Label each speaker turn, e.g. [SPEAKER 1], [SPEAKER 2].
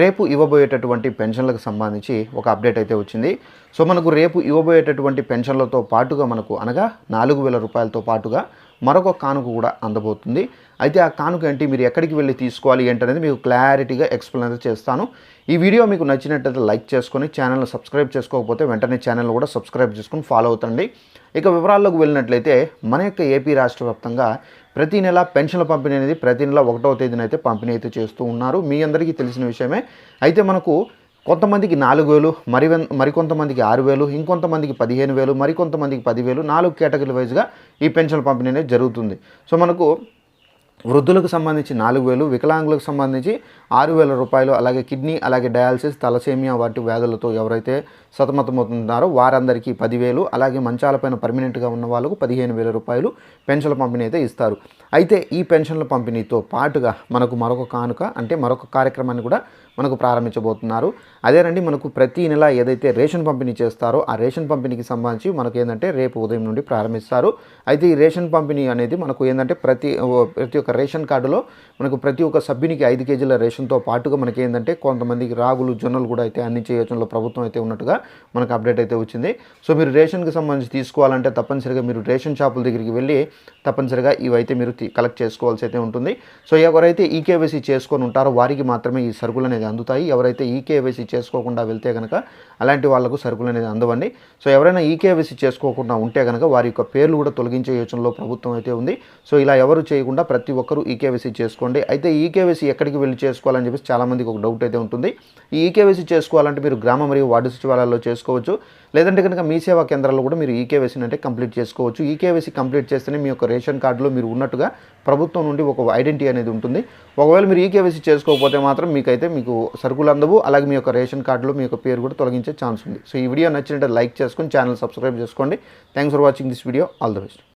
[SPEAKER 1] రేపు ఇవ్వబోయేటటువంటి పెన్షన్లకు సంబంధించి ఒక అప్డేట్ అయితే వచ్చింది. సో మనకు రేపు ఇవ్వబోయేటటువంటి పెన్షన్లతో పాటుగా మనకు అనగా నాలుగు వేల రూపాయలతో పాటుగా మరొక కానుక కూడా అందబోతుంది. అయితే ఆ కానుక ఏంటి? మీరు ఎక్కడికి వెళ్ళి తీసుకోవాలి ఏంటనేది మీకు క్లారిటీగా ఎక్స్ప్లెయిన్ అయితే చేస్తాను. ఈ వీడియో మీకు నచ్చినట్టయితే లైక్ చేసుకొని ఛానల్ని సబ్స్క్రైబ్ చేసుకోకపోతే వెంటనే ఛానల్ కూడా సబ్స్క్రైబ్ చేసుకొని ఫాలో అవుతండి. ఇక వివరాల్లోకి వెళ్ళినట్లయితే మన యొక్క ఏపీ రాష్ట్ర వ్యాప్తంగా ప్రతి నెల పెన్షన్ల పంపిణీ అనేది ప్రతి నెల ఒకటవ తేదీన అయితే పంపిణీ అయితే చేస్తూ ఉన్నారు. మీ అందరికీ తెలిసిన విషయమే. అయితే మనకు కొంతమందికి నాలుగు వేలు మరి మరికొంతమందికి ఆరు వేలు ఇంకొంతమందికి పదిహేను వేలు మరికొంతమందికి పదివేలు నాలుగు కేటగిరీ వైజ్గా ఈ పెన్షన్ పంపిణీ అనేది జరుగుతుంది. సో మనకు వృద్ధులకు సంబంధించి నాలుగు వేలు వికలాంగులకు సంబంధించి ఆరు వేల రూపాయలు అలాగే కిడ్నీ అలాగే డయాలసిస్ తలసేమియా వంటి వ్యాధులతో ఎవరైతే సతమతమవుతున్నారో వారందరికీ పదివేలు అలాగే మంచాలపైన పర్మనెంట్గా ఉన్న వాళ్ళకు పదిహేను వేల రూపాయలు పెన్షన్ల పంపిణీ అయితే ఇస్తారు. అయితే ఈ పెన్షన్ల పంపిణీతో పాటుగా మనకు మరొక కానుక అంటే మరొక కార్యక్రమాన్ని కూడా మనకు ప్రారంభించబోతున్నారు. అదేనండి మనకు ప్రతి నెల ఏదైతే రేషన్ పంపిణీ చేస్తారో ఆ రేషన్ పంపిణీకి సంబంధించి మనకు ఏంటంటే రేపు ఉదయం నుండి ప్రారంభిస్తారు. అయితే ఈ రేషన్ పంపిణీ అనేది మనకు ఏంటంటే ప్రతి ప్రతి ఒక్క రేషన్ కార్డులో మనకు ప్రతి ఒక్క సభ్యునికి ఐదు కేజీల రేషన్తో పాటుగా మనకి ఏంటంటే కొంతమందికి రాగులు జొన్నలు కూడా అయితే అందించే యోచనలో ప్రభుత్వం అయితే ఉన్నట్టుగా మనకు అప్డేట్ అయితే వచ్చింది. సో మీరు రేషన్కి సంబంధించి తీసుకోవాలంటే తప్పనిసరిగా మీరు రేషన్ షాపుల దగ్గరికి వెళ్ళి తప్పనిసరిగా ఇవైతే మీరు కలెక్ట్ చేసుకోవాల్సి అయితే ఉంటుంది. సో ఎవరైతే ఈకేవైసీ చేసుకొని ఉంటారో వారికి మాత్రమే ఈ సరుకులు అనేది అందుతాయి. ఎవరైతే ఈకేవైసీ చేసుకోకుండా వెళ్తే కనుక అలాంటి వాళ్ళకు సరుకులు అనేది అందవండి. సో ఎవరైనా ఈకేవైసీ చేసుకోకుండా ఉంటే కనుక వారి యొక్క పేర్లు కూడా తొలగించే యోచనలో ప్రభుత్వం అయితే ఉంది. సో ఇలా ఎవరు చేయకుండా ప్రతి ఒక్కరు ఈకేవైసీ చేసుకోండి. అయితే ఈకేవైసీ ఎక్కడికి వెళ్ళి చేసుకోవాలని చెప్పేసి చాలామందికి ఒక డౌట్ అయితే ఉంటుంది. ఈ ఈకేవైసీ చేసుకోవాలంటే మీరు గ్రామ మరియు వార్డు సచివాలయాల్లో చేసుకోవచ్చు. లేదంటే కనుక మీ సేవా కేంద్రాల్లో కూడా మీరు ఈకేవైసీని అంటే కంప్లీట్ చేసుకోవచ్చు. ఈకేవైసీ కంప్లీట్ చేస్తేనే మీ యొక్క రేషన్ కార్డులో మీరు ఉన్నట్టుగా ప్రభుత్వం నుండి ఒక ఐడెంటిటీ అనేది ఉంటుంది. ఒకవేళ మీరు ఈకేవైసీ చేసుకోకపోతే మాత్రం మీకైతే మీకు సరుకులు అందవు. అలాగే మీ యొక్క రేషన్ కార్డులో మీ యొక్క పేరు కూడా తొలగించే ఛాన్స్ ఉంది. సో ఈ వీడియో నచ్చినట్టు లైక్ చేసుకొని ఛానల్ సబ్స్క్రైబ్ చేసుకోండి. Thanks for watching this video all the best